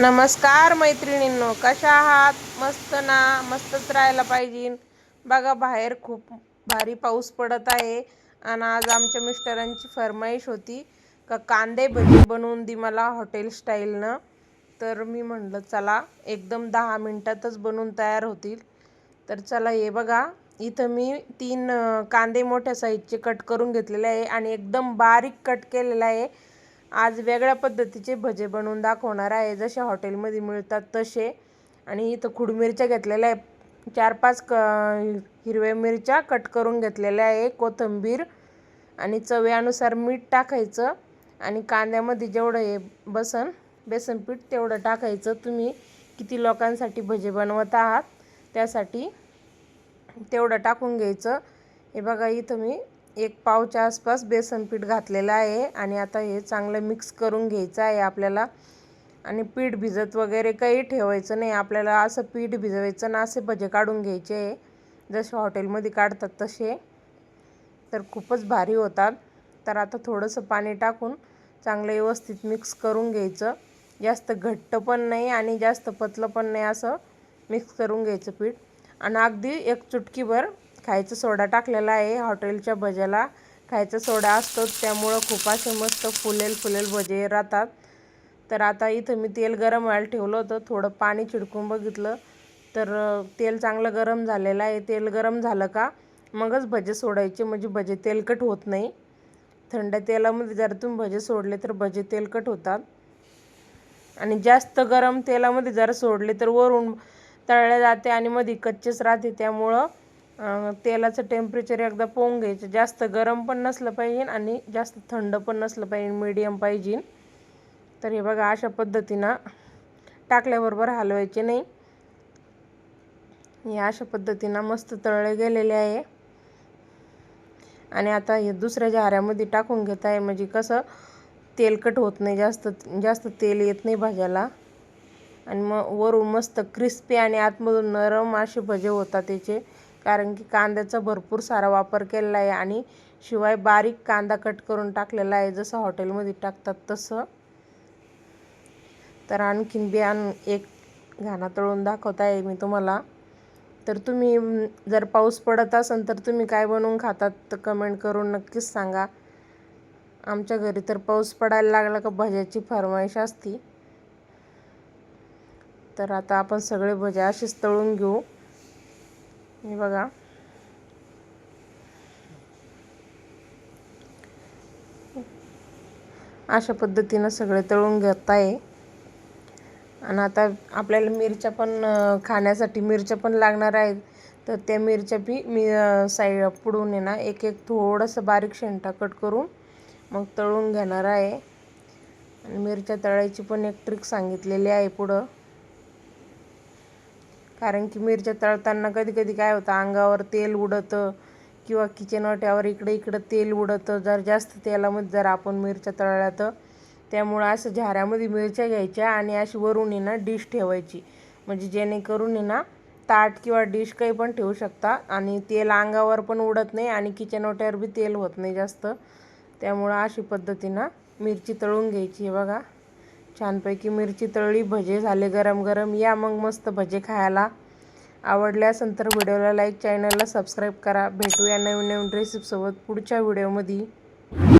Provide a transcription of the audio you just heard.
नमस्कार मैत्रिणींनो कशा आहात? मस्त ना? मस्तच राहायला पाहिजे. बघा बाहेर खूप भारी पाऊस पडत आहे आणि आज आमच्या मिस्टरांची फरमाईश होती का कांदे भजी बनवून दे मला हॉटेल स्टाईलनं. तर मी म्हणलं चला एकदम दहा मिनटातच बनवून तयार होतील. तर चला हे बघा. इथं मी तीन कांदे मोठ्या साईजचे कट करून घेतलेले आहे आणि एकदम बारीक कट केलेला आहे. आज वेगळ्या पद्धतीचे भजे बनवून दाखवणार आहे. जसे हॉटेलमध्ये मिळतात तसे. आणि इथं खुड मिरच्या घेतलेल्या आहे चार पाच क हिरव्या मिरच्या कट करून घेतलेल्या आहे. कोथिंबीर आणि चव्यानुसार मीठ टाकायचं. आणि कांद्यामध्ये जेवढं हे बसन बेसन पीठ तेवढं टाकायचं. तुम्ही किती लोकांसाठी भजे बनवत आहात त्यासाठी तेवढं टाकून घ्यायचं. हे बघा इथं मी एक पावच्या आसपास बेसन पीठ घातलेलं आहे आणि आता हे चांगलं मिक्स करून घ्यायचं आहे आपल्याला. आणि पीठ भिजत वगैरे काही ठेवायचं नाही. आपल्याला असं पीठ भिजवायचं ना असे भजे काढून घ्यायचे आहे. जसे हॉटेलमध्ये काढतात तसे. तर खूपच भारी होतात. तर आता थोडंसं पाणी टाकून चांगलं व्यवस्थित मिक्स करून घ्यायचं. जास्त घट्ट पण नाही आणि जास्त पतलं पण नाही असं मिक्स करून घ्यायचं पीठ. आणि अगदी एक चुटकीभर खायचा सोडा टाकलेला आहे हॉटेलच्या भज्याला. खायचा सोडा असतो त्यामुळं खूप असे मस्त फुलेल फुलेल भजे राहतात. तर आता इथं मी तेल गरम व्हायला ठेवलं होतं थोडं पाणी चिडकून बघितलं. तर तेल चांगलं गरम झालेलं आहे. तेल गरम झालं का मगच भजे सोडायचे. म्हणजे भजे तेलकट होत नाही. थंड तेलामध्ये जर तुम्ही भजे सोडले तर भजे तेलकट होतात. आणि जास्त गरम तेलामध्ये जर सोडले तर वरून तळले जाते आणि मध्ये कच्चेच राहते. त्यामुळं तेलाचं टेम्परेचर एकदा पोहून घ्यायचं. जास्त गरम पण नसलं पाहिजे आणि जास्त थंड पण नसलं पाहिजे मीडियम पाहिजे. तर हे बघा अशा पद्धतीनं टाकल्याबरोबर हलवायचे नाही. हे अशा पद्धतीनं मस्त तळले गेलेले आहे. आणि आता हे दुसऱ्या झाऱ्यामध्ये टाकून घेत आहे. म्हणजे कसं तेलकट होत नाही जास्त जास्त तेल येत नाही भाज्याला. आणि मग वरून मस्त क्रिस्पी आणि आतमधून नरम असे भजे होतात त्याचे. कारण की कांद्याचा भरपूर सारा वापर केलेला आहे आणि शिवाय बारीक कांदा कट करून टाकलेला आहे. जसं हॉटेलमध्ये टाकतात तसं. तर आणखीन बियाण एक घाणा तळून दाखवत आहे मी तुम्हाला. तर तुम्ही जर पाऊस पडत असेल तर तुम्ही काय बनवून खातात तर कमेंट करून नक्कीच सांगा. आमच्या घरी तर पाऊस पडायला लागला का भज्याची फरमाईश असती. तर आता आपण सगळे भजे अशीच तळून घेऊ. हे बघा. अशा पद्धतीनं सगळे तळून घेत आहे आणि आता आपल्याला मिरच्या पण खाण्यासाठी मिरच्या पण लागणार आहेत. तर त्या मिरच्या बी मी साईड पुढून आहे ना एक एक थोडंसं बारीक शेंटा कट करून मग तळून घेणार आहे. आणि मिरच्या तळायची पण एक ट्रिक सांगितलेली आहे पुढं. कारण की मिरच्या तळताना कधी कधी काय होतं अंगावर तेल उडतं किंवा किचन वाट्यावर इकडे इकडं तेल उडतं. जर जास्त तेलामध्ये जर आपण मिरच्या तळल्या तर त्यामुळं असं झाऱ्यामध्ये मिरच्या घ्यायच्या आणि अशी वरून ना डिश ठेवायची. म्हणजे जेणेकरून आहे ना ताट किंवा डिश काही पण ठेवू शकता आणि तेल अंगावर पण उडत नाही आणि किचन वाट्यावर बी तेल होत नाही जास्त. त्यामुळं अशी पद्धतीनं मिरची तळून घ्यायची बघा. छानपैकी मिरची तळली भजे झाले गरम गरम. या मग मस्त भजे खायला आवडल्यास नंतर व्हिडिओला लाईक चॅनलला सबस्क्राईब करा. भेटूया नवीन नवीन रेसिपीसोबत पुढच्या व्हिडिओमध्ये.